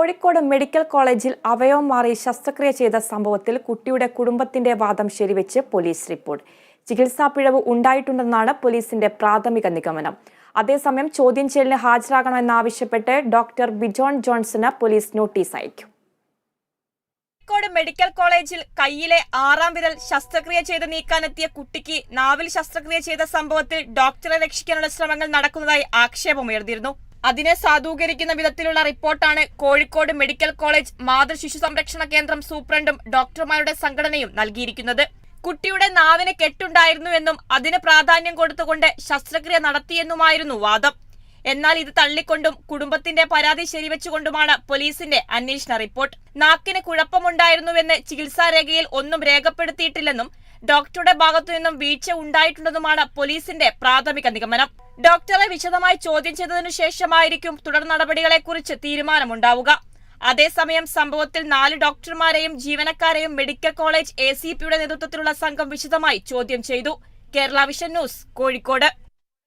Kozhikode medical കോളേജിൽ അവയവം മാറി ശസ്ത്രക്രിയ ചെയ്ത സംഭവത്തിൽ കുട്ടിയുടെ കുടുംബത്തിന്റെ വാദം ശരിവെച്ച് പോലീസ് റിപ്പോർട്ട്. ചികിത്സാ പിഴവ് ഉണ്ടായിട്ടുണ്ടെന്നാണ് പോലീസിന്റെ പ്രാഥമിക നിഗമനം. അതേസമയം ചോദ്യം ചെയ്യലിന് ഹാജരാകണമെന്നാവശ്യപ്പെട്ട് ഡോക്ടർ ബിജോൺ ജോൺസന് പോലീസ് നോട്ടീസ് അയക്കും. കോഴിക്കോട് മെഡിക്കൽ കോളേജിൽ കയ്യിലെ ആറാം വിരൽ ശസ്ത്രക്രിയ ചെയ്ത് നീക്കാനെത്തിയ കുട്ടിക്ക് നാവിൽ ശസ്ത്രക്രിയ ചെയ്ത സംഭവത്തിൽ ഡോക്ടറെ രക്ഷിക്കാനുള്ള ശ്രമങ്ങൾ നടക്കുന്നതായി ആക്ഷേപമുയർന്നിരുന്നു അതിനെ സാധൂകരിക്കുന്ന വിധത്തിലുള്ള റിപ്പോർട്ടാണ് കോഴിക്കോട് മെഡിക്കൽ കോളേജ് മാതൃശിശു സംരക്ഷണ കേന്ദ്രം സൂപ്രണ്ടും ഡോക്ടർമാരുടെ സംഘടനയും നൽകിയിരിക്കുന്നത്. കുട്ടിയുടെ നാവിന് കെട്ടുണ്ടായിരുന്നുവെന്നും അതിന് പ്രാധാന്യം കൊടുത്തുകൊണ്ട് ശസ്ത്രക്രിയ നടത്തിയെന്നുമായിരുന്നു വാദം. എന്നാൽ ഇത് തള്ളിക്കൊണ്ടും കുടുംബത്തിന്റെ പരാതി ശരിവെച്ചുകൊണ്ടുമാണ് പോലീസിന്റെ അന്വേഷണ റിപ്പോർട്ട്. നാക്കിന് കുഴപ്പമുണ്ടായിരുന്നുവെന്ന് ചികിത്സാരേഖയിൽ ഒന്നും രേഖപ്പെടുത്തിയിട്ടില്ലെന്നും ഡോക്ടറുടെ ഭാഗത്തു നിന്നും വീഴ്ച ഉണ്ടായിട്ടുണ്ടെന്നുമാണ് പോലീസിന്റെ പ്രാഥമിക നിഗമനം. ഡോക്ടറെ വിശദമായി ചോദ്യം ചെയ്തതിനു ശേഷമായിരിക്കും തുടർ നടപടികളെക്കുറിച്ച് തീരുമാനമുണ്ടാവുക. അതേസമയം സംഭവത്തിൽ നാല് ഡോക്ടർമാരെയും ജീവനക്കാരെയും മെഡിക്കൽ കോളേജ് എ നേതൃത്വത്തിലുള്ള സംഘം വിശദമായി ചോദ്യം ചെയ്തു. Kerala vision news Kozhikode.